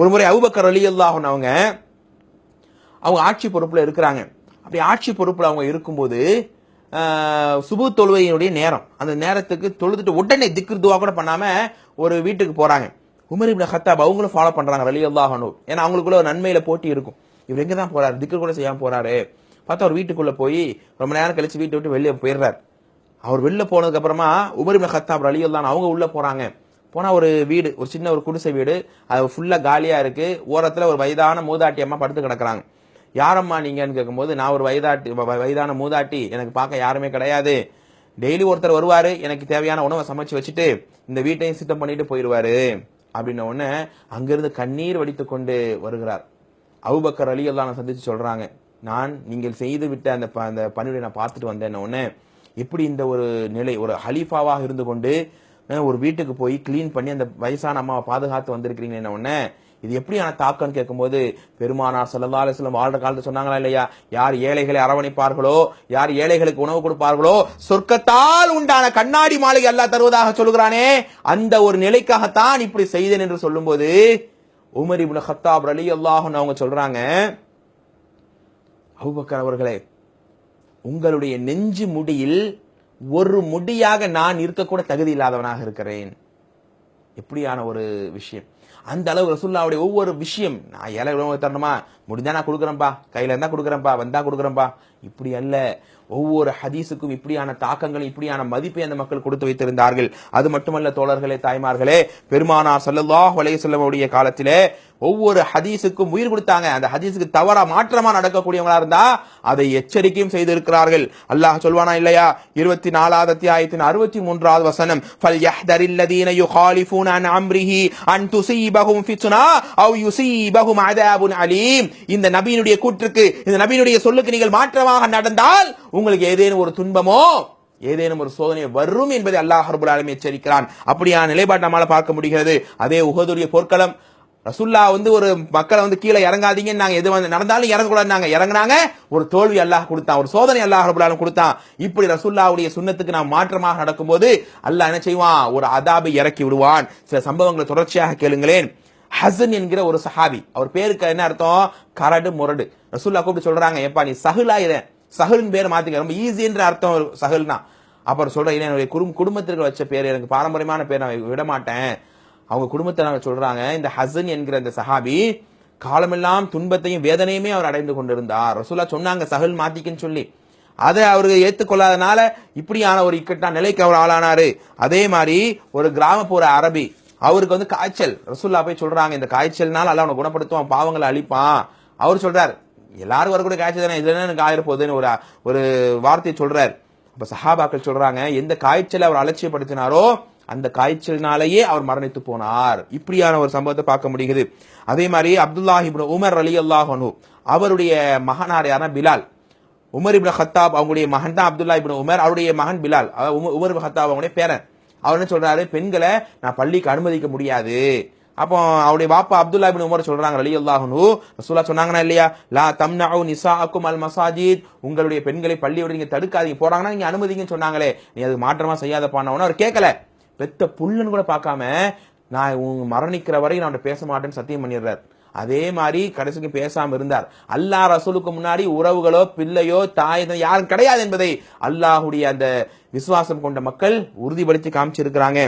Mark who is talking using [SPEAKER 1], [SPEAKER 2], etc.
[SPEAKER 1] ஒரு முறை அபுபக்கர் அலி அல்லாஹன் அவங்க அவங்க ஆட்சி பொறுப்பில் இருக்கிறாங்க. அப்படி ஆட்சி பொறுப்பில் அவங்க இருக்கும்போது சுபு தொழுவையினுடைய நேரம். அந்த நேரத்துக்கு தொழுதுட்டு உடனே திக்ரு துவா கூட பண்ணாமல் ஒரு வீட்டுக்கு போகிறாங்க உமர் இப்னு ஹத்தாப் அவங்களும் ஃபாலோ பண்ணுறாங்க அலி அல்லாஹனு ஏன்னா அவங்களுக்குள்ள ஒரு நன்மையில் போட்டி இருக்கும். இவர் எங்கே தான் போகிறாரு திக்ரு கூட செய்யாமல் போகிறாரு பார்த்தா அவர் வீட்டுக்குள்ளே போய் ரொம்ப நேரம் கழித்து வீட்டை விட்டு வெளியே போயிடுறாரு. அவர் வெளில போனதுக்கப்புறமா உமர் இப்னு ஹத்தாப் அலி அல்லான் அவங்க உள்ளே போகிறாங்க போனால் ஒரு வீடு ஒரு சின்ன ஒரு குடிசை வீடு அது ஃபுல்லாக காலியாக இருக்குது ஓரத்தில் ஒரு வயதான மூதாட்டி அம்மா படுத்து கிடக்குறாங்க. யாரம்மா நீங்கன்னு கேட்கும்போது நான் ஒரு வயதாட்டி வ- வயதான மூதாட்டி. எனக்கு பார்க்க யாருமே கிடையாது. டெய்லி ஒருத்தர் வருவார் எனக்கு தேவையான உணவை சமைச்சு வச்சுட்டு இந்த வீட்டையும் சுத்தம் பண்ணிட்டு போயிடுவாரு அப்படின்ன உடனே அங்கிருந்து கண்ணீர் வடித்து கொண்டு வருகிறார். அவுபக்கர் அலி நான் சந்தித்து சொல்கிறாங்க நான் நீங்கள் செய்து விட்ட அந்த ப- அந்த பணியை நான் பார்த்துட்டு வந்தேன் உடனே எப்படி இந்த ஒரு நிலை ஒரு ஹலீஃபாவாக இருந்து கொண்டு ஒரு வீட்டுக்கு போய் க்ளீன் பண்ணி அந்த வயசான அம்மாவை பாதுகாத்து வந்திருக்கிறீங்க என்ன உடனே? இது எப்படியான தாக்கம்னு கேட்கும்போது பெருமானார் ஸல்லல்லாஹு அலைஹி வஸல்லம் வாழ்ற காலத்துல சொன்னாங்களா இல்லையா? யார் ஏழைகளை அரவணைப்பார்களோ யார் ஏழைகளுக்கு உணவு கொடுப்பார்களோ சொர்க்கத்தால் உண்டான கண்ணாடி மாளிகை எல்லாம் தருவதாக சொல்கிறானே அந்த ஒரு நிலைக்காகத்தான் இப்படி செய்தேன் என்று சொல்லும்போது உமர் இப்னு ஹத்தாப் அலி அன்ஹு அவங்க சொல்றாங்க அபூபக்கர் அவர்களே உங்களுடைய நெஞ்சு முடியில் ஒரு முடியாக நான் இருக்கக்கூட தகுதி இல்லாதவனாக இருக்கிறேன். எப்படியான ஒரு விஷயம்? அந்த அளவு ரசுல்லாவுடைய ஒவ்வொரு விஷயம் நான் ஏழை உணவு தரணுமா? முடிஞ்சா நான் கொடுக்குறேன்பா. கையில இருந்தா கொடுக்குறேன்பா. வந்தா கொடுக்குறேன்பா. இப்படி அல்ல. ஒவ்வொரு ஹதீஸுக்கும் இப்படியான தாக்கங்கள் இப்படியான மதிப்பை அந்த மக்கள் கொடுத்து வைத்திருந்தார்கள். அது மட்டுமல்ல தோழர்களே தாய்மார்களே பெருமானார் சல்லல்லாஹ் அலைஹி காலத்திலே ஒவ்வொரு ஹதீஸுக்கும் உயிர் கொடுத்தாங்க. அந்த ஹதீஸுக்கு தவறா மாற்றமா நடக்கக்கூடியவங்களா இருந்தா அதை எச்சரிக்கையும் செய்திருக்கிறார்கள். அல்லாஹ் சொல்வானா இல்லையா? இருபத்தி நாலாவது அத்தியாயத்தின் அறுபத்தி மூன்றாவது வசனம் ஃபல் யஹ்தரில்லதீன யுகாலிஃபூன அன் அம்ரிஹி அன் துஸீபஹும் ஃபித்னா அவ் யுஸீபஹும் அதாபுன் அலீம். இந்த நபியினுடைய கூற்றுக்கு இந்த நபியினுடைய சொல்லுக்கு நீங்கள் மாற்றமா விரோதமாக நடந்தால் உங்களுக்கு ஏதேனும் ஒரு துன்பமோ ஏதேனும் ஒரு சோதனை வரும் என்பதை அல்லாஹ் ரபுல் ஆலமி எச்சரிக்கிறான். அப்படியான நிலைப்பாட்டை நம்மளால பார்க்க முடிகிறது. அதே உகதுடைய போர்க்களம் ரசுல்லா வந்து ஒரு மக்களை வந்து கீழே இறங்காதீங்கன்னு நாங்க எது வந்து நடந்தாலும் இறங்கக்கூடாது இறங்குனாங்க. ஒரு தோல்வி அல்லாஹ் கொடுத்தான் ஒரு சோதனை அல்லாஹ் ரபுல் கொடுத்தான். இப்படி ரசுல்லாவுடைய சுண்ணத்துக்கு நாம் மாற்றமாக நடக்கும்போது அல்லாஹ் என்ன செய்வான்? ஒரு அதாபை இறக்கி விடுவான். சில சம்பவங்களை தொடர்ச்சியாக கேளுங்களேன். ஹசன் என்கிற ஒரு சஹாபி. அவர் பேருக்கு என்ன அர்த்தம்? கரடு முரடு. ரசூல்லா கூப்பிட்டு சொல்றாங்க ஏப்பா நீ சஹிலாயிரேன் சஹலின் பேரை மாத்திக்க. ரொம்ப ஈஸின்ற அர்த்தம் ஒரு சஹல்னா. அப்புறம் சொல்றேன் என்னுடைய குடும் குடும்பத்திற்கு வச்ச பேர் எனக்கு பாரம்பரியமான பேர் நான் விட மாட்டேன். அவங்க குடும்பத்தை சொல்றாங்க இந்த ஹசன் என்கிற இந்த சஹாபி காலமெல்லாம் துன்பத்தையும் வேதனையுமே அவர் அடைந்து கொண்டிருந்தார். ரசூல்லா சொன்னாங்க சஹல் மாத்திக்கன்னு சொல்லி. அதை அவரு ஏற்றுக்கொள்ளாதனால இப்படியான ஒரு இக்கட்டான நிலைக்கு அவர் ஆளானாரு. அதே மாதிரி ஒரு கிராமப்புற அரபி அவருக்கு வந்து காய்ச்சல். ரசூல்லா போய் சொல்றாங்க இந்த காய்ச்சல்னால அல்ல அவனை குணப்படுத்துவான் பாவங்களை அழிப்பான். அவர் சொல்றார் எல்லாரும் வரக்கூடிய காய்ச்சல் தானே இதுல என்ன எனக்கு ஆயிர போகுதுன்னு ஒரு ஒரு வார்த்தையை சொல்றார். அப்ப சஹாபாக்கள் சொல்றாங்க எந்த காய்ச்சலை அவர் அலட்சியப்படுத்தினாரோ அந்த காய்ச்சல்னாலேயே அவர் மரணித்து போனார். இப்படியான ஒரு சம்பவத்தை பார்க்க முடியுது. அதே மாதிரி அப்துல்லாஹ் இப்னு உமர் அலி அல்லாஹனு அவருடைய மகனார் யாரா பிலால். உமர் இப்னு ஹத்தாப் அவங்களுடைய மகன் தான் அப்துல்லா இப்னு உமர் அவருடைய மகன் பிலால். உமர் இப்னு ஹத்தாப் அவங்களுடைய பேரன். அவர் என்ன சொல்றாரு பெண்களை நான் பள்ளிக்கு அனுமதிக்க முடியாது. அப்போ அவருடைய பாப்பா அப்துல்லா பின் உமர் சொல்றாங்க அலி அல்லாஹனு ரசூலா சொன்னாங்கன்னா இல்லையா லா தம்னாவு நிசா அக்கும் அல் மசாஜித். உங்களுடைய பெண்களை பள்ளியோட நீங்க தடுக்காதீங்க. போறாங்கன்னா நீங்க அனுமதிங்கன்னு சொன்னாங்களே. நீ அது மாற்றமா செய்யாத பண்ணவன அவர் கேட்கல பெத்த புல்லுன்னு கூட பார்க்காம நான் உங்க மரணிக்கிற வரை நான் பேச மாட்டேன்னு சத்தியம் பண்ணிடுறாரு. அதே மாதிரி கடைசிக்கு பேசாமல் இருந்தார். அல்லாஹ் ரசூலுக்கு முன்னாடி உறவுகளோ பிள்ளையோ தாய் யாரும் கிடையாது என்பதை அல்லாஹுடைய அந்த விசுவாசம் கொண்ட மக்கள் உறுதிப்படுத்தி காமிச்சிருக்கிறாங்க.